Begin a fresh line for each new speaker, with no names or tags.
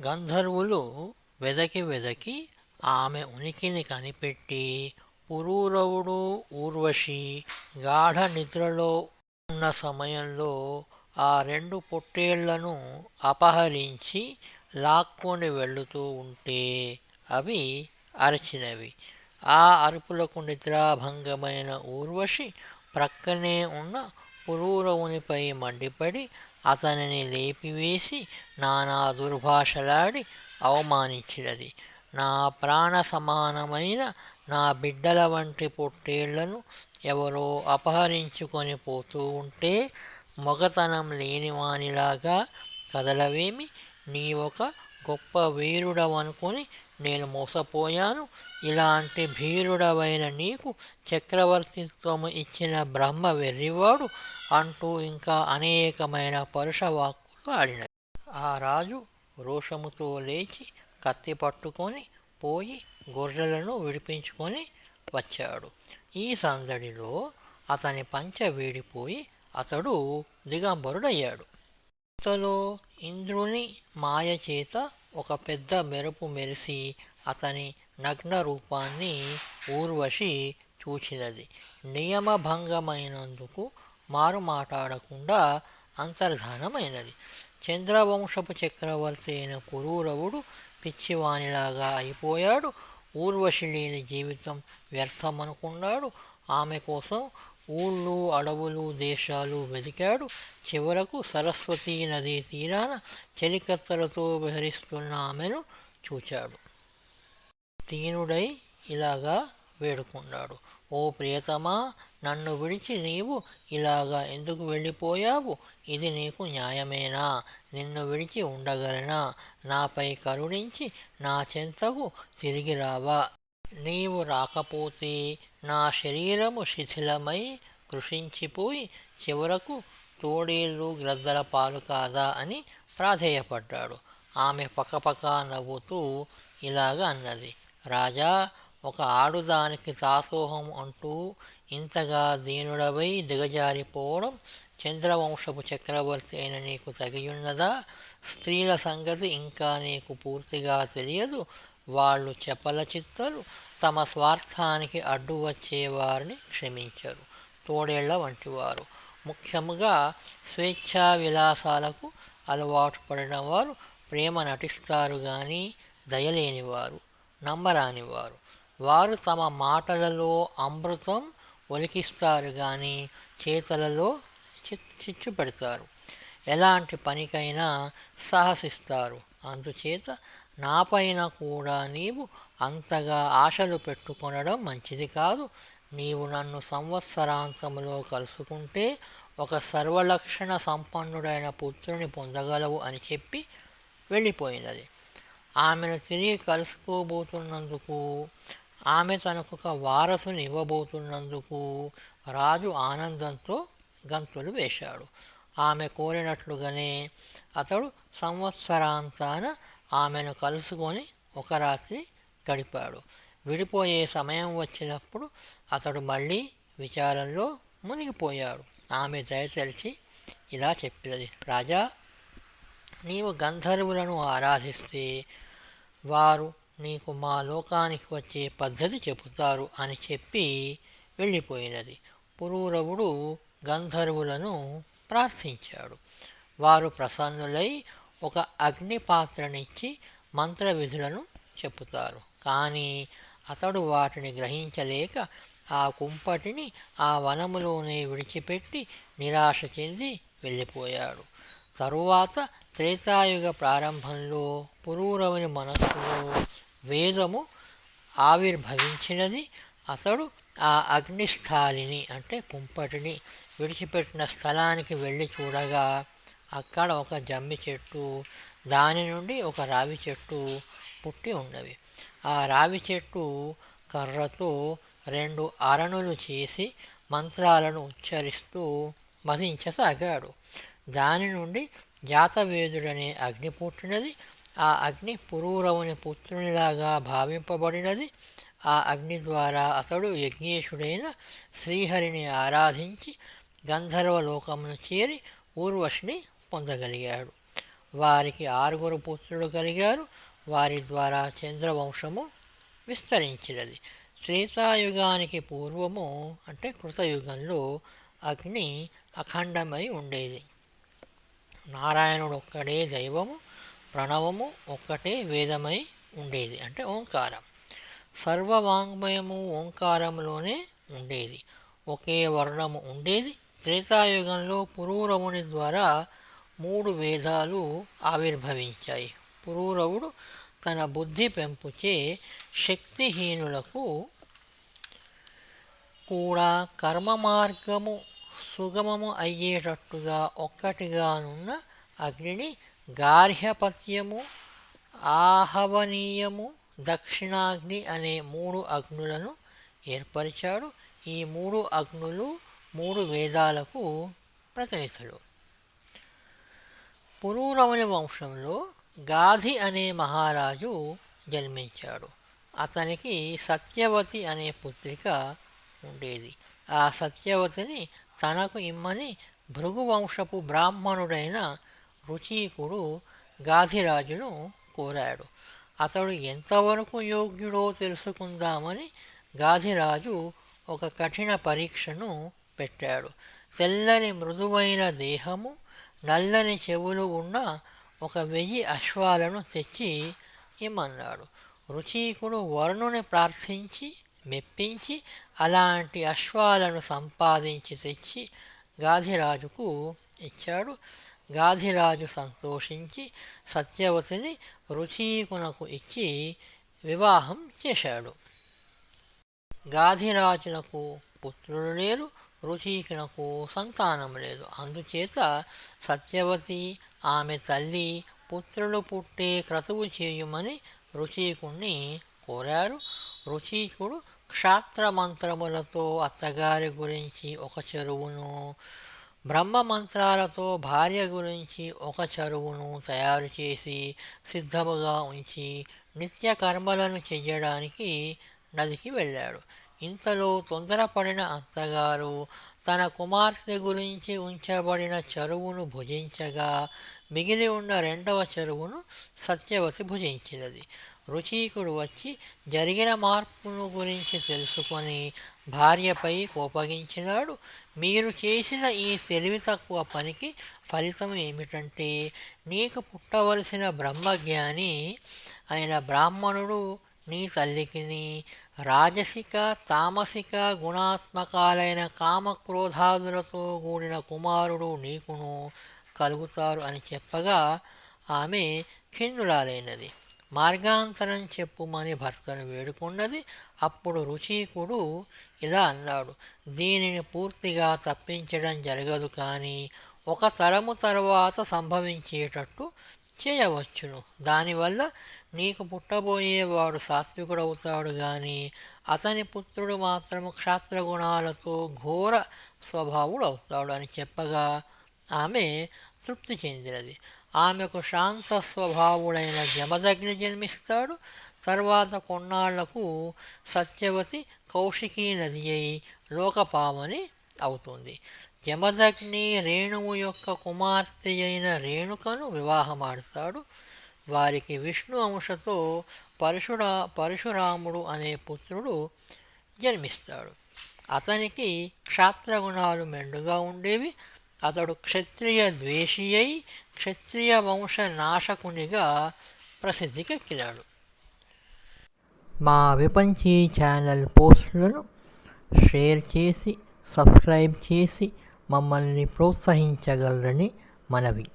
గంధర్వులు వెదకి వెదకి ఆమె ఉనికిని కనిపెట్టి పురూరవుడు ఊర్వశి గాఢ నిద్రలో ఉన్న సమయంలో ఆ రెండు పొట్టేళ్ళను అపహరించి లాక్కొని వెళుతూ ఉంటే అవి అరచినవి. ఆ అరుపులకు నిద్రాభంగమైన ఊర్వశి ప్రక్కనే ఉన్న పురూరవునిపై మండిపడి అతనిని లేపివేసి నానా దుర్భాషలాడి అవమానించినది. నా ప్రాణ సమానమైన నా బిడ్డల వంటి పొట్టేళ్ళను ఎవరో అపహరించుకొని పోతూ ఉంటే మొగతనం లేనివానిలాగా కదలవేమి? నీ ఒక గొప్ప వీరుడవనుకొని నేను మోసపోయాను. ఇలాంటి భీరుడవైన నీకు చక్రవర్తిత్వము ఇచ్చిన బ్రహ్మ వెర్రివాడు అంటూ ఇంకా అనేకమైన పరుషవాక్కులు ఆడినది. ఆ రాజు రోషముతో లేచి కత్తి పట్టుకొని పోయి గొర్రెలను విడిపించుకొని వచ్చాడు. ఈ సందడిలో అతని పంచ వీడిపోయి అతడు దిగంబరుడయ్యాడు. ఇంతలో ఇంద్రుని మాయ చేత ఒక పెద్ద మెరుపు మెరిసి అతని నగ్న రూపాన్ని ఊర్వశి చూచినది. నియమభంగమైనందుకు మారు మాట్లాడకుండా అంతర్ధానమైనది. చంద్రవంశపు చక్రవర్తి అయిన కురూరవుడు పిచ్చివానిలాగా అయిపోయాడు. ఊర్వశి లేని జీవితం వ్యర్థం అనుకున్నాడు ఆమె కోసం ఊళ్ళు అడవులు దేశాలు వెతికాడు. చివరకు సరస్వతీ నదీ తీరాన చెలికత్తలతో విహరిస్తున్న ఆమెను చూచాడు. దీనుడై ఇలాగా వేడుకున్నాడు. ఓ ప్రియతమా నన్ను విడిచి నీవు ఇలాగా ఎందుకు వెళ్ళిపోయావు? ఇది నీకు న్యాయమేనా? నిన్ను విడిచి ఉండగలనా? నాపై కరుణించి నా చెంతకు తిరిగి రావా. నీవు రాకపోతే నా శరీరము శిథిలమై కృషించిపోయి చివరకు తోడేళ్ళు గ్రద్దల పాలు కాదా? అని ప్రాధేయపడ్డాడు. ఆమె పక్కపక్క నవ్వుతూ ఇలాగ అన్నది. రాజా ఒక ఆడుదానికి దాసోహం అంటూ ఇంతగా దీనుడవై దిగజారిపోవడం చంద్రవంశపు చక్రవర్తి అయిన నీకు తగియున్నదా? స్త్రీల సంగతి ఇంకా నీకు పూర్తిగా తెలియదు. వాళ్ళు చెప్పల చిత్తలు తమ స్వార్థానికి అడ్డు వచ్చేవారిని క్షమించరు. తోడేళ్ళ వంటివారు. ముఖ్యముగా స్వేచ్ఛా విలాసాలకు అలవాటు పడిన వారు ప్రేమ నటిస్తారు కానీ దయలేనివారు. నమ్మరానివారు. వారు తమ మాటలలో అమృతం ఒలికిస్తారు కానీ చేతలలో చిచ్చు పెడతారు ఎలాంటి పనికైనా సాహసిస్తారు. అందుచేత నాపైన కూడా నీవు అంతగా ఆశలు పెట్టుకొనడం మంచిది కాదు. నీవు నన్ను సంవత్సరాంతంలో కలుసుకుంటే ఒక సర్వలక్షణ సంపన్నుడైన పుత్రుని పొందగలవు అని చెప్పి వెళ్ళిపోయినది. ఆమెను తిరిగి కలుసుకోబోతున్నందుకు ఆమె తనకు ఒక వారసుని ఇవ్వబోతున్నందుకు రాజు ఆనందంతో గంతులు వేశాడు. ఆమె కోరినట్లుగానే అతడు సంవత్సరాంతాన ఆమెను కలుసుకొని ఒక రాత్రి గడిపాడు. విడిపోయే సమయం వచ్చినప్పుడు అతడు మళ్ళీ విచారంలో మునిగిపోయాడు. ఆమె దయతలిచి ఇలా చెప్పినది రాజా నీవు గంధర్వులను ఆరాధిస్తే వారు నీకు మా లోకానికి వచ్చే పద్ధతి చెబుతారు అని చెప్పి వెళ్ళిపోయినది. పురూరవుడు గంధర్వులను ప్రార్థించాడు. వారు ప్రసన్నులై ఒక అగ్ని పాత్రనిచ్చి మంత్ర విధులను చెప్పుతారు కానీ అతడు వాటిని గ్రహించలేక ఆ కుంపటిని ఆ వనములోనే విడిచిపెట్టి నిరాశ చెంది వెళ్ళిపోయాడు. తరువాత త్రేతాయుగ ప్రారంభంలో పురూరవుని మనస్సులో వేదము ఆవిర్భవించినది. అతడు ఆ అగ్నిస్థాలిని అంటే కుంపటిని విడిచిపెట్టిన స్థలానికి వెళ్ళి చూడగా అక్కడ ఒక జమ్మి చెట్టు దాని నుండి ఒక రావి చెట్టు పుట్టి ఉన్నవి. ఆ రావి చెట్టు కర్రతో రెండు అరణులు చేసి మంత్రాలను ఉచ్చరిస్తూ మదించసాగాడు. దాని నుండి జాతవేదుడనే అగ్ని పుట్టినది. ఆ అగ్ని పురూరవుని పుత్రునిలాగా భావింపబడినది. ఆ అగ్ని ద్వారా అతడు యజ్ఞేశుడైన శ్రీహరిని ఆరాధించి గంధర్వలోకమును చేరి ఊర్వశిని పొందగలిగాడు. వారికి ఆరుగురు పుత్రులు కలిగారు. వారి ద్వారా చంద్రవంశము విస్తరించినది. శ్రీతాయుగానికి పూర్వము అంటే కృతయుగంలో అగ్ని అఖండమై ఉండేది. నారాయణుడు ఒక్కడే దైవము ప్రణవము ఒక్కటే వేదమై ఉండేది అంటే ఓంకారం. సర్వవాంగ్మయము ఓంకారంలోనే ఉండేది. ఒకే వర్ణము ఉండేది. త్రేతాయుగంలో పురూరవుని ద్వారా మూడు వేదాలు ఆవిర్భవించాయి. పురూరవుడు తన బుద్ధి పెంపుచే శక్తిహీనులకు కూడా కర్మ మార్గము సుగమము అయ్యేటట్టుగా ఒక్కటిగానున్న అగ్నిని గార్హ్యపత్యము ఆహవనీయము దక్షిణాగ్ని అనే మూడు అగ్నులను ఏర్పరిచాడు. ఈ మూడు అగ్నులు మూడు వేదాలకు ప్రతినిధులు. పురూరముని వంశంలో గాధి అనే మహారాజు జన్మించాడు. అతనికి సత్యవతి అనే పుత్రిక ఉండేది. ఆ సత్యవతిని తనకు ఇమ్మని భృగువంశపు బ్రాహ్మణుడైన రుచీకుడు గాధిరాజును కోరాడు. అతడు ఎంతవరకు యోగ్యుడో తెలుసుకుందామని గాధిరాజు ఒక కఠిన పరీక్షను పెట్టాడు. తెల్లని మృదువైన దేహము నల్లని చెవులు ఉన్న ఒక వెయ్యి అశ్వాలను తెచ్చి ఇమ్మన్నాడు. రుచీకుడు వరుణుని ప్రార్థించి మెప్పించి అలాంటి అశ్వాలను సంపాదించి తెచ్చి గాధిరాజుకు ఇచ్చాడు. గాధిరాజు సంతోషించి సత్యవతిని రుచీకునకు ఇచ్చి వివాహం చేశాడు. గాధిరాజునకు పుత్రులు లేరు రుచీకునకు సంతానం లేదు. అందుచేత సత్యవతి ఆమె తల్లి పుత్రులు పుట్టే క్రతువు చేయమని రుచీకుణ్ణి కోరారు. రుచీకుడు క్షాత్రమంత్రములతో అత్తగారి గురించి ఒక చెరువును బ్రహ్మ మంత్రాలతో భార్య గురించి ఒక చెరువును తయారు చేసి సిద్ధముగా ఉంచి నిత్య కర్మలను చెయ్యడానికి నదికి వెళ్ళాడు. ఇంతలో తొందరపడిన అత్తగారు తన కుమార్తె గురించి ఉంచబడిన చెరువును భుజించగా మిగిలి ఉన్న రెండవ చెరువును సత్యవతి భుజించినది. రుచీకుడు వచ్చి జరిగిన మార్పును గురించి తెలుసుకొని భార్యపై కోపగించినాడు. మీరు చేసిన ఈ తెలివి తక్కువ పనికి ఫలితం ఏమిటంటే నీకు పుట్టవలసిన బ్రహ్మజ్ఞాని అయిన బ్రాహ్మణుడు నీ తల్లికిని రాజసిక తామసిక గుణాత్మకాలైన కామక్రోధాదులతో కూడిన కుమారుడు నీకును కలుగుతారు అని చెప్పగా ఆమె ఖిన్నురాలైనది మార్గాంతరం చెప్పుమని భర్తను వేడుకున్నది. అప్పుడు రుచీకుడు ఇలా అన్నాడు దీనిని పూర్తిగా తప్పించడం జరగదు కానీ ఒక తరము తర్వాత సంభవించేటట్టు చేయవచ్చును. దానివల్ల నీకు పుట్టబోయేవాడు సాత్వికుడవుతాడు కానీ అతని పుత్రుడు మాత్రము క్షాత్రగుణాలతో ఘోర స్వభావుడు అవుతాడు అని చెప్పగా ఆమె తృప్తి చెందినది. ఆమెకు శాంత స్వభావుడైన జమదగ్ని జన్మిస్తాడు. తర్వాత కొన్నాళ్ళకు సత్యవతి కౌశికీ నది అయి లోకపావని అవుతుంది. జమదగ్ని రేణువు యొక్క కుమార్తె అయిన రేణుకను వివాహమాడతాడు. వారికి విష్ణు అంశతో పరశురా పరశురాముడు అనే పుత్రుడు జన్మిస్తాడు. అతనికి క్షాత్రగుణాలు మెండుగా ఉండేవి. అతడు క్షత్రియ ద్వేషి అయి క్షత్రియ వంశ నాశకునిగా ప్రసిద్ధికెక్కినాడు. మా విపంచీ ఛానల్ పోస్టులను షేర్ చేసి సబ్స్క్రైబ్ చేసి మమ్మల్ని ప్రోత్సహించగలరని మనవి.